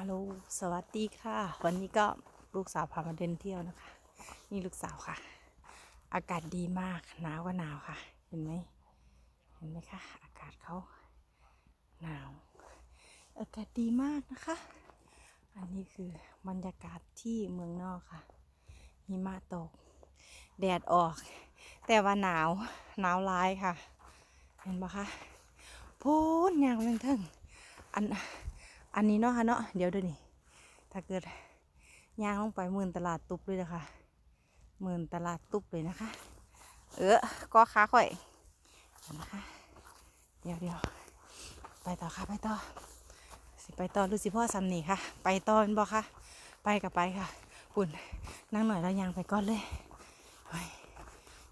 ฮัลโหลสวัสดีค่ะ วันนี้ก็ลูกสาวพามาเดินเที่ยวนะคะ นี่ลูกสาวค่ะ อากาศดีมากหนาวก็หนาวค่ะ เห็นไหมเห็นไหมคะอากาศเขาหนาว อากาศดีมากนะคะ อันนี้คือบรรยากาศที่เมืองนอกค่ะหิมะตก แดดออก แต่ว่าหนาวหนาวร้ายค่ะ เห็นปะคะพูนยางเรื่องเทิงอัน อันนี้เนาะค่ะเนาะเดี๋ยวเดูนี่ถ้าเกิดย่างลงไปหมื่นตลาดตุบเลยนะคะหมื่นตลาดตุบเลยนะคะ เออก็ขาข่อยนะคะเดี๋ยวเดี๋ยวไปต่อค่ะไปต่อสิไปต่อหรือสิพ่อซ้ำนี่ค่ะ ไปต่อเป็นบ่ค่ะ ไปกับไปค่ะปุ่นนั่งหน่อยแล้วยางไปก่อนเลย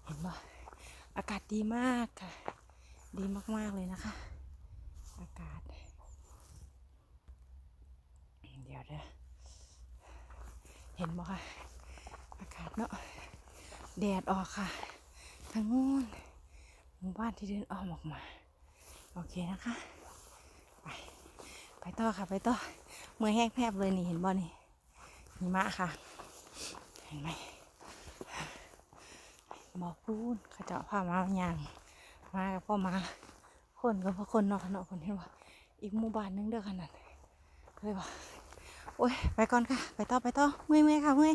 เห็นบ่อากาศดีมากค่ะ ดีมากๆเลยนะคะ อากาศ ดี๋ยวเด้อเห็นบ่ค่ะ อากาศเนาะ แดดออกค่ะ ทางนู้นหมู่บ้านที่เดินอ้อมออกมา โอเคนะคะ ไป ไปต่อค่ะ ไปต่อ เมื่อยแห้งแพบเลยนี่เห็นบ่นี่หิมะค่ะ เห็นไหมบอกพูนเขาเจาะผ้ามาอย่างมากับพ่อมา คนก็เพราะคนเนอกเนาะคนเห็นว่าอีกหมู่บ้านหนึงเด้อขนาดเลยว่า โอ้ยไปก่อนค่ะ ไปต่อไปต่อเมื่อยเมื่อยค่ะเมื่อย